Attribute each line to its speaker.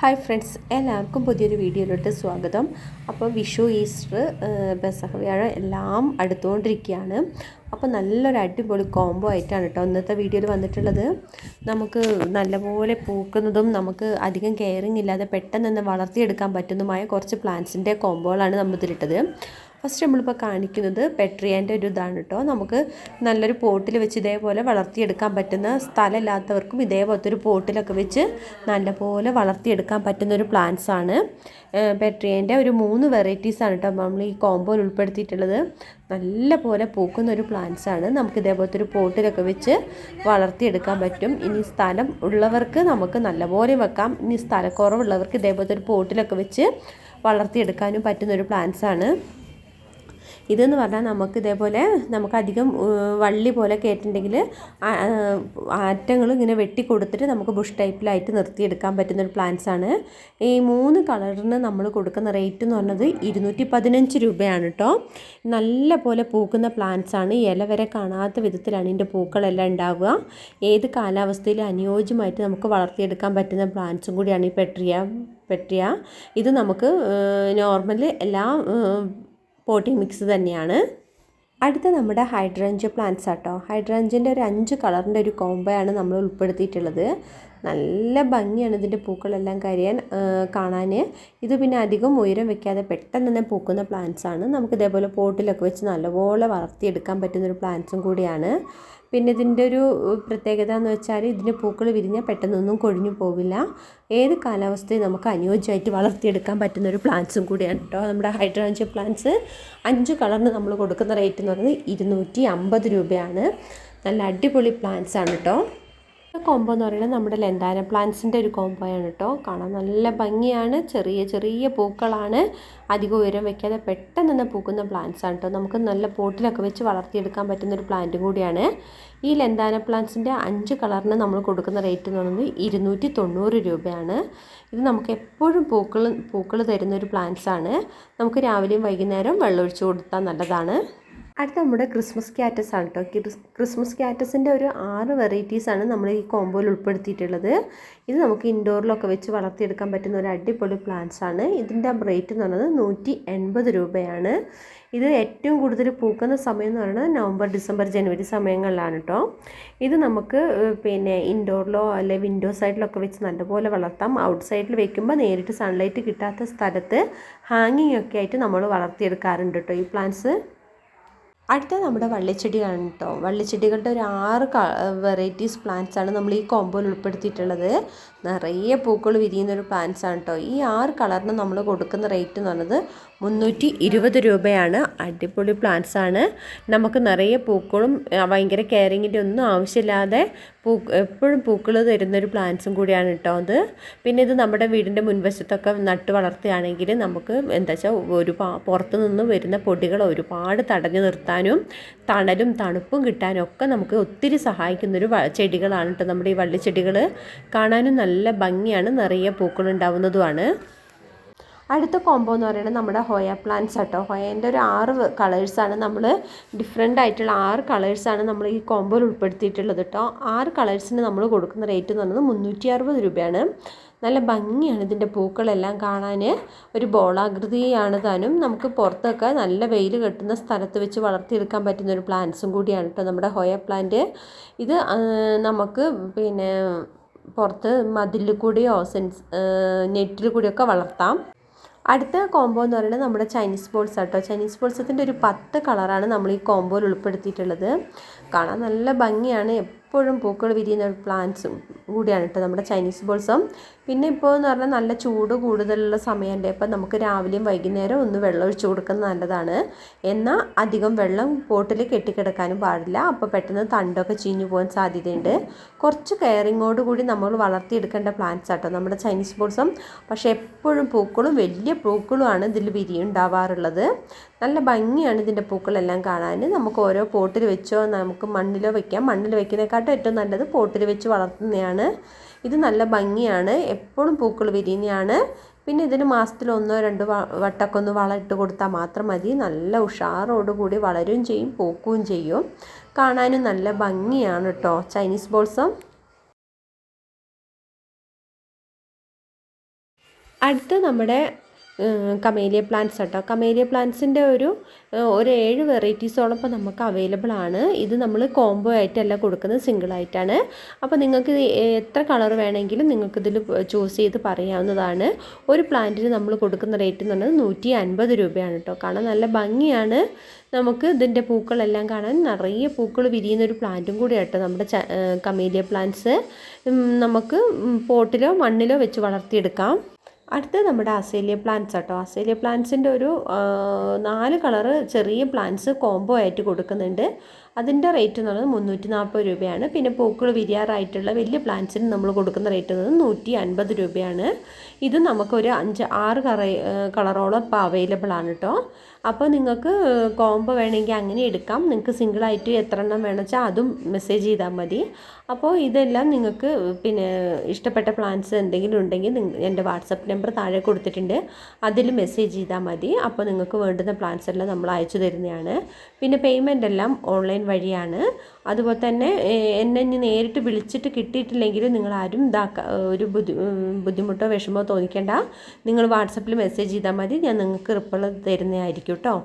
Speaker 1: Hi friends എല്ലാവർക്കും പുതിയൊരു വീഡിയോയിലോട്ട് സ്വാഗതം. അപ്പോൾ വിഷു ഈസ്റ്റർ ബസഹ വ്യാഴം എല്ലാം അടുത്തുകൊണ്ടിരിക്കുകയാണ്. അപ്പോൾ നല്ലൊരു അടിപൊളി കോംബോ ആയിട്ടാണ് കേട്ടോ ഇന്നത്തെ വീഡിയോയിൽ വന്നിട്ടുള്ളത്. നമുക്ക് നല്ലപോലെ പൂക്കുന്നതും നമുക്ക് അധികം കെയറിങ് ഇല്ലാതെ പെട്ടെന്ന് തന്നെ വളർത്തിയെടുക്കാൻ പറ്റുന്നതുമായ കുറച്ച് പ്ലാന്റ്സിന്റെ കോംബോകളാണ് നമ്മൾ ഇതിലിട്ടത് ഫസ്റ്റ് നമ്മളിപ്പോൾ കാണിക്കുന്നത് പെട്രിയാന്റെ ഒരു ഇതാണ് കേട്ടോ നമുക്ക് നല്ലൊരു പോട്ടിൽ വെച്ച് ഇതേപോലെ വളർത്തിയെടുക്കാൻ പറ്റുന്ന സ്ഥലമില്ലാത്തവർക്കും ഇതേപോലത്തെ ഒരു പോട്ടിലൊക്കെ വെച്ച് നല്ലപോലെ വളർത്തിയെടുക്കാൻ പറ്റുന്ന ഒരു പ്ലാന്റ്സ് ആണ്. പെട്രിയേന്റെ ഒരു മൂന്ന് വെറൈറ്റീസ് ആണ് കേട്ടോ നമ്മൾ ഈ കോമ്പോയിൽ ഉൾപ്പെടുത്തിയിട്ടുള്ളത്. നല്ല പോലെ പൂക്കുന്ന ഒരു പ്ലാന്റ്സ് ആണ്. നമുക്ക് ഇതേപോലത്തെ ഒരു പോട്ടിലൊക്കെ വെച്ച് വളർത്തിയെടുക്കാൻ പറ്റും. ഇനി സ്ഥലം ഉള്ളവർക്ക് നമുക്ക് നല്ലപോലെ വെക്കാം. ഇനി സ്ഥലക്കുറവുള്ളവർക്ക് ഇതേപോലത്തെ ഒരു പോട്ടിലൊക്കെ വെച്ച് വളർത്തിയെടുക്കാനും പറ്റുന്ന ഒരു പ്ലാന്റ്സ് ആണ്. ഇതെന്ന് പറഞ്ഞാൽ നമുക്ക് ഇതേപോലെ നമുക്ക് അധികം വള്ളി പോലെ കയറ്റുണ്ടെങ്കിൽ അറ്റങ്ങൾ ഇങ്ങനെ വെട്ടി കൊടുത്തിട്ട് നമുക്ക് ബുഷ് ടൈപ്പിലായിട്ട് നിർത്തിയെടുക്കാൻ പറ്റുന്ന ഒരു പ്ലാന്റ്സ് ആണ്. ഈ മൂന്ന് കളറിന് നമ്മൾ കൊടുക്കുന്ന റേറ്റ് എന്ന് പറഞ്ഞത് ഇരുന്നൂറ്റി പതിനഞ്ച് രൂപയാണ് കേട്ടോ നല്ല പോലെ പൂക്കുന്ന പ്ലാന്റ്സ് ആണ്. ഇല വരെ കാണാത്ത വിധത്തിലാണ് ഇതിന്റെ പൂക്കളെല്ലാം ഉണ്ടാവുക. ഏത് കാലാവസ്ഥയിൽ അനുയോജ്യമായിട്ട് നമുക്ക് വളർത്തിയെടുക്കാൻ പറ്റുന്ന പ്ലാന്റ്സും കൂടിയാണ് ഈ പെട്രിയ പെട്രിയ ഇത് നമുക്ക് നോർമലി എല്ലാ പോട്ടിംഗ് മിക്സ് തന്നെയാണ്. അടുത്ത നമ്മുടെ ഹൈഡ്രഞ്ച് പ്ലാന്റ്സ് ആട്ടോ ഹൈഡ്രഞ്ചിന്റെ ഒരു അഞ്ച് കളറിന്റെ ഒരു കോംബോയാണ് നമ്മൾ ഉൾപ്പെടുത്തിയിട്ടുള്ളത്. നല്ല ഭംഗിയാണ് ഇതിന്റെ പൂക്കളെല്ലാം കരിയാൻ കാണാൻ ഇത് പിന്നെ അധികം ഉയരം വെക്കാതെ പെട്ടെന്ന് തന്നെ പൂക്കുന്ന പ്ലാന്റ്സ് ആണ്. നമുക്ക് ഇതേപോലെ പോട്ടിലൊക്കെ വെച്ച് നല്ലപോലെ വളർത്തിയെടുക്കാൻ പറ്റുന്ന ഒരു പ്ലാന്റ്സും കൂടിയാണ്. പിന്നെ ഇതിന്റെ ഒരു പ്രത്യേകത എന്ന് വെച്ചാൽ ഇതിന്റെ പൂക്കൾ വിരിഞ്ഞാൽ പെട്ടെന്നൊന്നും കൊഴിഞ്ഞു പോവില്ല. ഏത് കാലാവസ്ഥയും നമുക്ക് അനുയോജ്യമായിട്ട് വളർത്തിയെടുക്കാൻ പറ്റുന്ന ഒരു പ്ലാന്റ്സും കൂടിയാണ് കേട്ടോ നമ്മുടെ ഹൈഡ്രാഞ്ച് പ്ലാന്റ്സ് അഞ്ച് കളറിന് നമ്മൾ കൊടുക്കുന്ന റേറ്റ് എന്ന് പറയുന്നത് ഇരുന്നൂറ്റി അമ്പത് രൂപയാണ്. നല്ല അടിപൊളി പ്ലാന്റ്സ് ആണ് കേട്ടോ. കോംബോ എന്ന് പറയുന്നത് നമ്മുടെ ലെന്താന പ്ലാന്റ്സിന്റെ ഒരു കോംബോയാണ് കേട്ടോ കാണാൻ നല്ല ഭംഗിയാണ്. ചെറിയ ചെറിയ പൂക്കളാണ്. അധികം ഉയരം വെക്കാതെ പെട്ടെന്ന് തന്നെ പൂക്കുന്ന പ്ലാന്റ്സ് ആണ് കേട്ടോ നമുക്ക് നല്ല പോട്ടിലൊക്കെ വെച്ച് വളർത്തിയെടുക്കാൻ പറ്റുന്ന ഒരു പ്ലാന്റ് കൂടിയാണ്. ഈ ലെന്താന പ്ലാന്റ്സിന്റെ അഞ്ച് കളറിന് നമ്മൾ കൊടുക്കുന്ന റേറ്റ് എന്ന് പറയുന്നത് ഇരുന്നൂറ്റി തൊണ്ണൂറ് രൂപയാണ്. ഇത് നമുക്ക് എപ്പോഴും പൂക്കൾ പൂക്കൾ തരുന്ന ഒരു പ്ലാന്റ്സ് ആണ്. നമുക്ക് രാവിലെയും വൈകുന്നേരം വെള്ളമൊഴിച്ച് കൊടുത്താൽ നല്ലതാണ്. അടുത്ത നമ്മുടെ ക്രിസ്മസ് ക്യാറ്റസ് ആണ് കേട്ടോ ക്രിസ്മസ് ക്യാറ്റസിന്റെ ഒരു ആറ് വെറൈറ്റീസാണ് നമ്മൾ ഈ കോമ്പോയിൽ ഉൾപ്പെടുത്തിയിട്ടുള്ളത്. ഇത് നമുക്ക് ഇൻഡോറിലൊക്കെ വെച്ച് വളർത്തിയെടുക്കാൻ പറ്റുന്ന ഒരു അടിപൊളി പ്ലാന്റ്സ് ആണ്. ഇതിന്റെ റേറ്റ് എന്ന് പറയുന്നത് നൂറ്റി എൺപത് രൂപയാണ്. ഇത് ഏറ്റവും കൂടുതൽ പൂക്കുന്ന സമയം എന്ന് പറയുന്നത് നവംബർ ഡിസംബർ ജനുവരി സമയങ്ങളിലാണ് കേട്ടോ ഇത് നമുക്ക് പിന്നെ ഇൻഡോറിലോ അല്ലെ വിൻഡോ സൈഡിലൊക്കെ വെച്ച് നല്ലപോലെ വളർത്താം. ഔട്ട് സൈഡിൽ വെക്കുമ്പോൾ നേരിട്ട് സൺലൈറ്റ് കിട്ടാത്ത സ്ഥലത്ത് ഹാങ്ങിങ് ഒക്കെ ആയിട്ട് നമ്മൾ വളർത്തിയെടുക്കാറുണ്ട് കേട്ടോ ഈ പ്ലാന്റ്സ് അടുത്ത നമ്മുടെ വള്ളിച്ചെടിയാണ് കേട്ടോ. വള്ളിച്ചെടികളുടെ ഒരു ആറ് വെറൈറ്റീസ് പ്ലാന്റ്സ് ആണ് നമ്മൾ ഈ കോമ്പോയിൽ ഉൾപ്പെടുത്തിയിട്ടുള്ളത്. നിറയെ പൂക്കൾ വിരിയുന്നൊരു പ്ലാന്റ്സ് ആണ് കേട്ടോ ഈ ആറ് കളറിന് നമ്മൾ കൊടുക്കുന്ന റേറ്റ് എന്ന് പറയുന്നത് മുന്നൂറ്റി ഇരുപത് രൂപയാണ്. അടിപൊളി പ്ലാന്റ്സ് ആണ്. നമുക്ക് നിറയെ പൂക്കളും ഭയങ്കര കെയറിങ്ങിന്റെ ഒന്നും ആവശ്യമില്ലാതെ പൂ എപ്പോഴും പൂക്കൾ തരുന്നൊരു പ്ലാന്റ്സും കൂടിയാണ് കേട്ടോ അത്. പിന്നെ ഇത് നമ്മുടെ വീടിന്റെ മുൻവശത്തൊക്കെ നട്ട് വളർത്തുകയാണെങ്കിൽ നമുക്ക് എന്താ വെച്ചാൽ ഒരു പുറത്ത് നിന്ന് വരുന്ന പൊടികൾ ഒരുപാട് തടഞ്ഞു നിർത്താനും തണലും തണുപ്പും കിട്ടാനും ഒക്കെ നമുക്ക് ഒത്തിരി സഹായിക്കുന്നൊരു ചെടികളാണ് കേട്ടോ നമ്മുടെ ഈ വള്ളിച്ചെടികൾ കാണാനും നല്ല ഭംഗിയാണ് നിറയെ പൂക്കൾ ഉണ്ടാവുന്നതുമാണ്. അടുത്ത കോംബോ എന്ന് പറയുന്നത് നമ്മുടെ ഹോയ പ്ലാന്റ്സ് കേട്ടോ ഹോയേന്റെ ഒരു ആറ് കളേഴ്സാണ് നമ്മൾ ഡിഫറെന്റ് ആയിട്ടുള്ള ആറ് കളേഴ്സാണ് നമ്മൾ ഈ കോംബോയിൽ ഉൾപ്പെടുത്തിയിട്ടുള്ളത് കേട്ടോ ആറ് കളേഴ്സിന് നമ്മൾ കൊടുക്കുന്ന റേറ്റ് എന്ന് പറയുന്നത് മുന്നൂറ്റി അറുപത് രൂപയാണ്. നല്ല ഭംഗിയാണ് ഇതിന്റെ പൂക്കളെല്ലാം കാണാൻ ഒരു ബോളാകൃതിയാണ് താനും. നമുക്ക് പുറത്തൊക്കെ നല്ല വെയിൽ കെട്ടുന്ന സ്ഥലത്ത് വെച്ച് വളർത്തിയെടുക്കാൻ പറ്റുന്ന ഒരു പ്ലാന്റ്സും കൂടിയാണ് കേട്ടോ നമ്മുടെ ഹോയ പ്ലാന്റ് ഇത് നമുക്ക് പിന്നെ പുറത്ത് മതിലിൽ കൂടിയോ സെൻസ് നെറ്റിൽ കൂടിയൊക്കെ വളർത്താം. അടുത്ത കോംബോ എന്ന് പറയുന്നത് നമ്മുടെ ചൈനീസ് ബോൾസ് ആട്ടോ. ചൈനീസ് ബോൾസത്തിന്റെ ഒരു പത്ത് കളറാണ് നമ്മൾ ഈ കോംബോയിൽ ഉൾപ്പെടുത്തിയിട്ടുള്ളത്. കാണാൻ നല്ല ഭംഗിയാണ്. എപ്പോഴും പൂക്കൾ വിരിയുന്ന പ്ലാന്റ്സും കൂടിയാണ് കേട്ടോ നമ്മുടെ ചൈനീസ് ബോൾസം പിന്നെ ഇപ്പോൾ എന്ന് പറഞ്ഞാൽ നല്ല ചൂട് കൂടുതലുള്ള സമയമല്ലേ അപ്പം നമുക്ക് രാവിലെയും വൈകുന്നേരം ഒന്ന് വെള്ളം ഒഴിച്ച് കൊടുക്കുന്നത് നല്ലതാണ്. എന്നാൽ അധികം വെള്ളം പോട്ടിൽ കെട്ടിക്കിടക്കാനും പാടില്ല അപ്പോൾ പെട്ടെന്ന് തണ്ടൊക്കെ ചീഞ്ഞു പോകാൻ സാധ്യതയുണ്ട്. കുറച്ച് കെയറിങ്ങോട് കൂടി നമ്മൾ വളർത്തിയെടുക്കേണ്ട പ്ലാന്റ്സ് ആട്ടോ നമ്മുടെ ചൈനീസ് ബോൾസം പക്ഷേ എപ്പോഴും പൂക്കളും വലിയ പൂക്കളുമാണ് ഇതിൽ വിരിയുണ്ടാവാറുള്ളത്. നല്ല ഭംഗിയാണ് ഇതിന്റെ പൂക്കളെല്ലാം കാണാൻ. നമുക്ക് ഓരോ പോട്ടിൽ വെച്ചോ നമുക്ക് മണ്ണിലോ വെക്കാം. മണ്ണിൽ വെക്കുന്നതിനെക്കാട്ടും ഏറ്റവും നല്ലത് പോട്ടിൽ വെച്ച് വളർത്തുന്നതാണ് ഇത് നല്ല ഭംഗിയാണ്. എപ്പോഴും പൂക്കൾ വിരിയുന്നതാണ് പിന്നെ ഇതിന് മാസത്തിൽ ഒന്നോ രണ്ടോ വട്ടമൊക്കെ ഒന്ന് വളം ഇട്ട് കൊടുത്താൽ മാത്രം മതി. നല്ല ഉഷാറോടുകൂടി വളരുകയും ചെയ്യും പൂക്കുകയും ചെയ്യും. കാണാനും നല്ല ഭംഗിയാണ് കേട്ടോ ചൈനീസ് ബോൾസം. അടുത്ത നമ്മുടെ കമേലിയ പ്ലാന്റ്സ് കേട്ടോ കമേലിയ പ്ലാന്റ്സിന്റെ ഒരു ഒരു ഏഴ് വെറൈറ്റീസോളം ഇപ്പോൾ നമുക്ക് അവൈലബിൾ ആണ്. ഇത് നമ്മൾ കോംബോ ആയിട്ടല്ല കൊടുക്കുന്നത് സിംഗിളായിട്ടാണ് അപ്പോൾ നിങ്ങൾക്ക് എത്ര കളർ വേണമെങ്കിലും നിങ്ങൾക്കിതിൽ ചൂസ് ചെയ്ത് പറയാവുന്നതാണ്. ഒരു പ്ലാന്റിന് നമ്മൾ കൊടുക്കുന്ന റേറ്റ് എന്ന് പറയുന്നത് നൂറ്റി അൻപത് രൂപയാണ് കേട്ടോ. കാരണം നല്ല ഭംഗിയാണ്. നമുക്ക് ഇതിന്റെ പൂക്കളെല്ലാം കാണാൻ നിറയെ പൂക്കൾ വിരിയുന്ന ഒരു പ്ലാന്റും കൂടി കേട്ടോ നമ്മുടെ കമേലിയ പ്ലാന്റ്സ് നമുക്ക് പോട്ടിലോ മണ്ണിലോ വെച്ച് വളർത്തിയെടുക്കാം. അടുത്തത് നമ്മുടെ അസേലിയ പ്ലാന്റ്സ് കേട്ടോ അസേലിയ പ്ലാന്റ്സിന്റെ ഒരു നാല് കളറ് ചെറിയ പ്ലാന്റ്സ് കോംബോ ആയിട്ട് കൊടുക്കുന്നുണ്ട്. അതിന്റെ റേറ്റ് എന്ന് പറയുന്നത് മുന്നൂറ്റി നാൽപ്പത് രൂപയാണ്. പിന്നെ പൂക്കൾ വിരിയാറായിട്ടുള്ള വലിയ പ്ലാന്റ്സിന് നമ്മൾ കൊടുക്കുന്ന റേറ്റ് എന്ന് പറയുന്നത് നൂറ്റി അൻപത് രൂപയാണ്. ഇത് നമുക്കൊരു അഞ്ച് ആറ് കറ കളറോളം ഇപ്പോൾ അവൈലബിൾ ആണ് കേട്ടോ അപ്പോൾ നിങ്ങൾക്ക് കോംബോ വേണമെങ്കിൽ അങ്ങനെ എടുക്കാം. നിങ്ങൾക്ക് സിംഗിളായിട്ട് എത്ര എണ്ണം വേണമെന്ന് വെച്ചാൽ അതും മെസ്സേജ് ചെയ്താൽ മതി. അപ്പോൾ ഇതെല്ലാം നിങ്ങൾക്ക് പിന്നെ ഇഷ്ടപ്പെട്ട പ്ലാന്റ്സ് എന്തെങ്കിലും ഉണ്ടെങ്കിൽ എന്റെ വാട്സപ്പ് നമ്പർ താഴെ കൊടുത്തിട്ടുണ്ട്. അതിൽ മെസ്സേജ് ചെയ്താൽ മതി. അപ്പോൾ നിങ്ങൾക്ക് വേണ്ടുന്ന പ്ലാന്റ്സ് എല്ലാം നമ്മൾ അയച്ചു തരുന്നതാണ്. പിന്നെ പേയ്മെന്റ് എല്ലാം ഓൺലൈൻ വഴിയാണ്. അതുപോലെ തന്നെ എന്നെ ഇനി നേരിട്ട് വിളിച്ചിട്ട് കിട്ടിയിട്ടില്ലെങ്കിൽ നിങ്ങൾ ആരും ഇതാക്ക ഒരു ബുദ്ധി ബുദ്ധിമുട്ടോ വിഷമോ തോന്നിക്കേണ്ട. നിങ്ങൾ വാട്സപ്പിൽ മെസ്സേജ് ചെയ്താൽ മതി. ഞാൻ നിങ്ങൾക്ക് റിപ്ലൈ തരുന്നതായിരിക്കും കേട്ടോ.